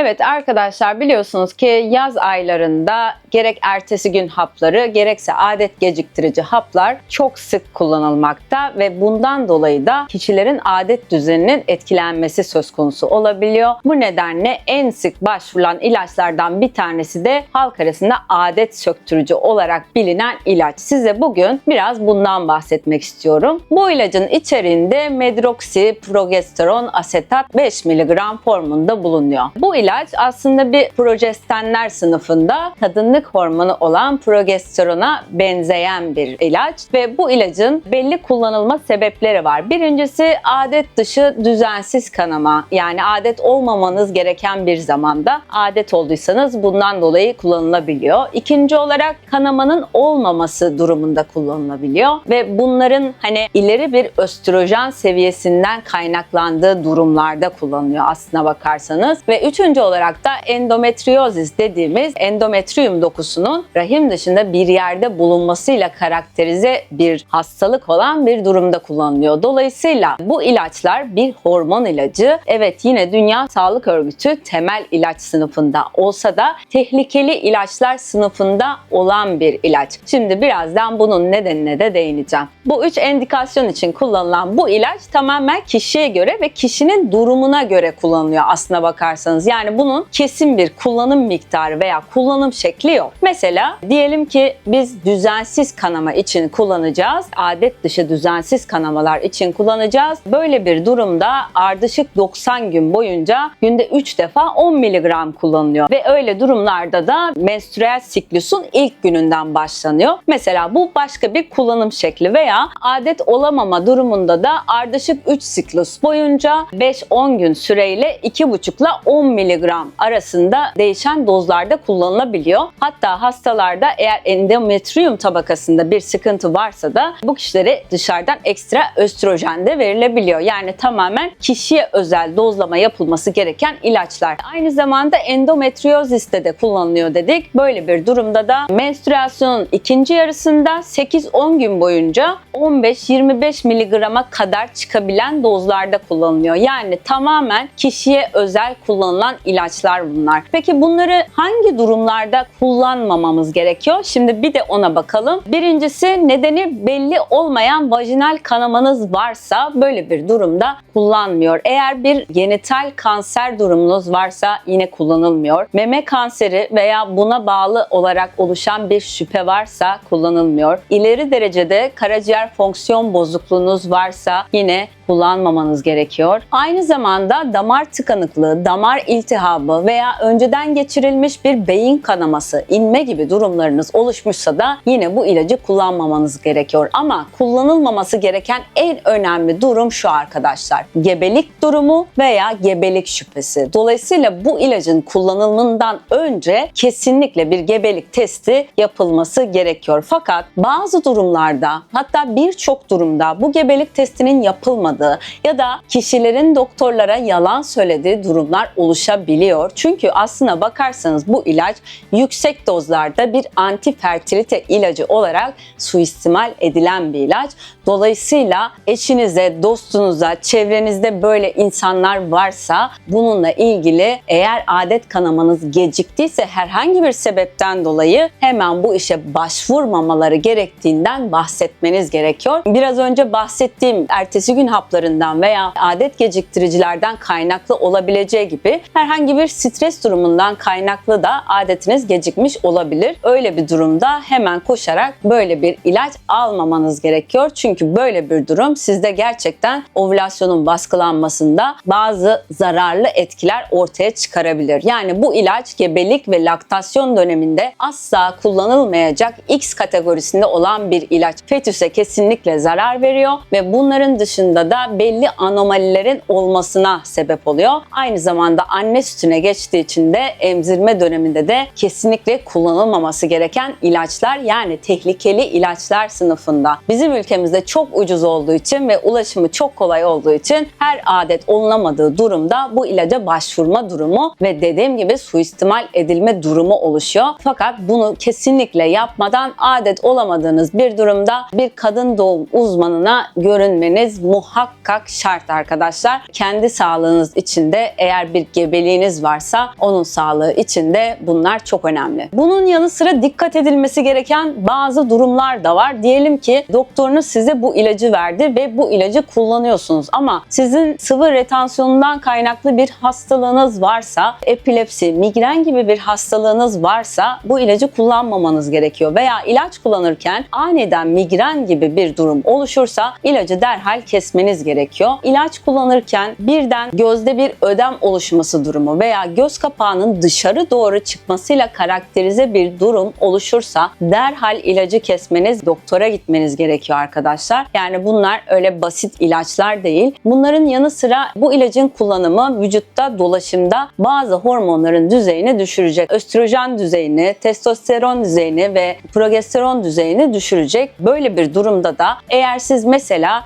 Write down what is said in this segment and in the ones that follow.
Evet arkadaşlar biliyorsunuz ki yaz aylarında gerek ertesi gün hapları gerekse adet geciktirici haplar çok sık kullanılmakta ve bundan dolayı da kişilerin adet düzeninin etkilenmesi söz konusu olabiliyor. Bu nedenle en sık başvurulan ilaçlardan bir tanesi de halk arasında adet söktürücü olarak bilinen ilaç. Size bugün biraz bundan bahsetmek istiyorum. Bu ilacın içeriğinde medroksiprogesteron asetat 5 mg formunda bulunuyor. Bu ilaç aslında bir projestenler sınıfında kadınlık hormonu olan progesterona benzeyen bir ilaç ve bu ilacın belli kullanılma sebepleri var. Birincisi adet dışı düzensiz kanama yani adet olmamanız gereken bir zamanda adet olduysanız bundan dolayı kullanılabiliyor. İkinci olarak kanamanın olmaması durumunda kullanılabiliyor ve bunların hani ileri bir östrojen seviyesinden kaynaklandığı durumlarda kullanılıyor aslına bakarsanız. Ve üçüncü olarak da endometriozis dediğimiz endometrium dokusunun rahim dışında bir yerde bulunmasıyla karakterize bir hastalık olan bir durumda kullanılıyor. Dolayısıyla bu ilaçlar bir hormon ilacı. Evet yine Dünya Sağlık Örgütü temel ilaç sınıfında olsa da tehlikeli ilaçlar sınıfında olan bir ilaç. Şimdi birazdan bunun nedenine de değineceğim. Bu üç endikasyon için kullanılan bu ilaç tamamen kişiye göre ve kişinin durumuna göre kullanılıyor aslına bakarsanız. Yani bunun kesin bir kullanım miktarı veya kullanım şekli yok. Mesela diyelim ki biz düzensiz kanama için kullanacağız. Adet dışı düzensiz kanamalar için kullanacağız. Böyle bir durumda ardışık 90 gün boyunca günde 3 defa 10 mg kullanılıyor. Ve öyle durumlarda da menstrüel siklusun ilk gününden başlanıyor. Mesela bu başka bir kullanım şekli veya adet olamama durumunda da ardışık 3 siklus boyunca 5-10 gün süreyle 2,5 ile 10 mg arasında değişen dozlarda kullanılabiliyor. Hatta hastalarda eğer endometrium tabakasında bir sıkıntı varsa da bu kişilere dışarıdan ekstra östrojen de verilebiliyor. Yani tamamen kişiye özel dozlama yapılması gereken ilaçlar. Aynı zamanda endometrioziste de kullanılıyor dedik. Böyle bir durumda da menstrüasyonun ikinci yarısında 8-10 gün boyunca 15-25 miligrama kadar çıkabilen dozlarda kullanılıyor. Yani tamamen kişiye özel kullanılan ilaçlar bunlar. Peki bunları hangi durumlarda kullanmamamız gerekiyor? Şimdi bir de ona bakalım. Birincisi nedeni belli olmayan vajinal kanamanız varsa böyle bir durumda kullanmıyor. Eğer bir genital kanser durumunuz varsa yine kullanılmıyor. Meme kanseri veya buna bağlı olarak oluşan bir şüphe varsa kullanılmıyor. İleri derecede karaciğer fonksiyon bozukluğunuz varsa yine kullanmamanız gerekiyor. Aynı zamanda damar tıkanıklığı, damar iltihabı veya önceden geçirilmiş bir beyin kanaması, inme gibi durumlarınız oluşmuşsa da yine bu ilacı kullanmamanız gerekiyor. Ama kullanılmaması gereken en önemli durum şu arkadaşlar. Gebelik durumu veya gebelik şüphesi. Dolayısıyla bu ilacın kullanımından önce kesinlikle bir gebelik testi yapılması gerekiyor. Fakat bazı durumlarda hatta birçok durumda bu gebelik testinin yapılmadığı ya da kişilerin doktorlara yalan söylediği durumlar oluşabiliyor. Çünkü aslına bakarsanız bu ilaç yüksek dozlarda bir antifertilite ilacı olarak suistimal edilen bir ilaç. Dolayısıyla eşinize, dostunuza, çevrenizde böyle insanlar varsa bununla ilgili eğer adet kanamanız geciktiyse herhangi bir sebepten dolayı hemen bu işe başvurmamaları gerektiğinden bahsetmeniz gerekiyor. Biraz önce bahsettiğim ertesi gün haplarından veya adet geciktiricilerden kaynaklı olabileceği gibi herhangi bir stres durumundan kaynaklı da adetiniz gecikmiş olabilir. Öyle bir durumda hemen koşarak böyle bir ilaç almamanız gerekiyor. Çünkü böyle bir durum sizde gerçekten ovülasyonun baskılanmasında bazı zararlı etkiler ortaya çıkarabilir. Yani bu ilaç gebelik ve laktasyon döneminde asla kullanılmayacak X kategorisinde olan bir ilaç. Fetüse kesinlikle zarar veriyor ve bunların dışında da belli anomalilerin olmasına sebep oluyor. Aynı zamanda anne sütüne geçtiği için de emzirme döneminde de kesinlikle kullanılmaması gereken ilaçlar yani tehlikeli ilaçlar sınıfında. Bizim ülkemizde çok ucuz olduğu için ve ulaşımı çok kolay olduğu için her adet olunamadığı durumda bu ilaca başvurma durumu ve dediğim gibi suistimal edilme durumu oluşuyor. Fakat bunu kesinlikle yapmadan adet olamadığınız bir durumda bir kadın doğum uzmanına görünmeniz muhakkak muhakkak şart arkadaşlar. Kendi sağlığınız için de eğer bir gebeliğiniz varsa onun sağlığı için de bunlar çok önemli. Bunun yanı sıra dikkat edilmesi gereken bazı durumlar da var. Diyelim ki doktorunuz size bu ilacı verdi ve bu ilacı kullanıyorsunuz ama sizin sıvı retansiyonundan kaynaklı bir hastalığınız varsa, epilepsi, migren gibi bir hastalığınız varsa bu ilacı kullanmamanız gerekiyor veya ilaç kullanırken aniden migren gibi bir durum oluşursa ilacı derhal kesmeniz gerekiyor. İlaç kullanırken birden gözde bir ödem oluşması durumu veya göz kapağının dışarı doğru çıkmasıyla karakterize bir durum oluşursa derhal ilacı kesmeniz, doktora gitmeniz gerekiyor arkadaşlar. Yani bunlar öyle basit ilaçlar değil. Bunların yanı sıra bu ilacın kullanımı vücutta dolaşımda bazı hormonların düzeyini düşürecek. Östrojen düzeyini, testosteron düzeyini ve progesteron düzeyini düşürecek. Böyle bir durumda da eğer siz mesela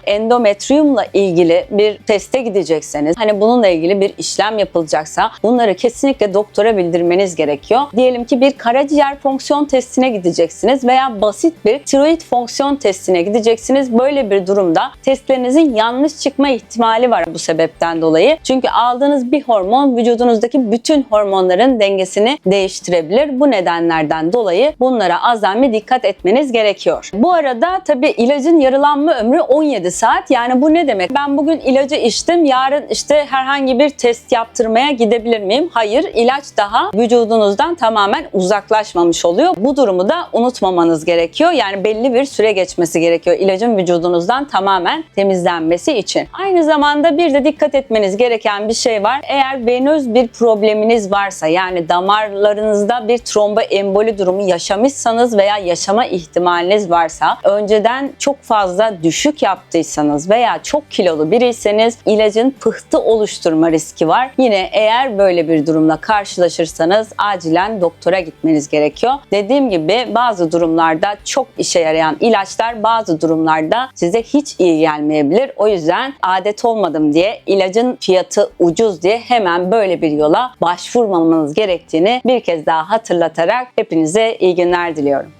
endometriyumla ilgili bir teste gidecekseniz, hani bununla ilgili bir işlem yapılacaksa bunları kesinlikle doktora bildirmeniz gerekiyor. Diyelim ki bir karaciğer fonksiyon testine gideceksiniz veya basit bir tiroid fonksiyon testine gideceksiniz. Böyle bir durumda testlerinizin yanlış çıkma ihtimali var bu sebepten dolayı. Çünkü aldığınız bir hormon vücudunuzdaki bütün hormonların dengesini değiştirebilir. Bu nedenlerden dolayı bunlara azami dikkat etmeniz gerekiyor. Bu arada tabi ilacın yarılanma ömrü 17 saat. Yani bu ne demek? Ben bugün ilacı içtim. Yarın işte herhangi bir test yaptırmaya gidebilir miyim? Hayır. ilaç daha vücudunuzdan tamamen uzaklaşmamış oluyor. Bu durumu da unutmamanız gerekiyor. Yani belli bir süre geçmesi gerekiyor ilacın vücudunuzdan tamamen temizlenmesi için. Aynı zamanda bir de dikkat etmeniz gereken bir şey var. Eğer venöz bir probleminiz varsa yani damarlarınızda bir tromboemboli durumu yaşamışsanız veya yaşama ihtimaliniz varsa önceden çok fazla düşük yaptıysanız veya çok kilolu biriyseniz ilacın pıhtı oluşturma riski var. Yine eğer böyle bir durumla karşılaşırsanız acilen doktora gitmeniz gerekiyor. Dediğim gibi bazı durumlarda çok işe yarayan ilaçlar bazı durumlarda size hiç iyi gelmeyebilir. O yüzden adet olmadım diye ilacın fiyatı ucuz diye hemen böyle bir yola başvurmamanız gerektiğini bir kez daha hatırlatarak hepinize iyi günler diliyorum.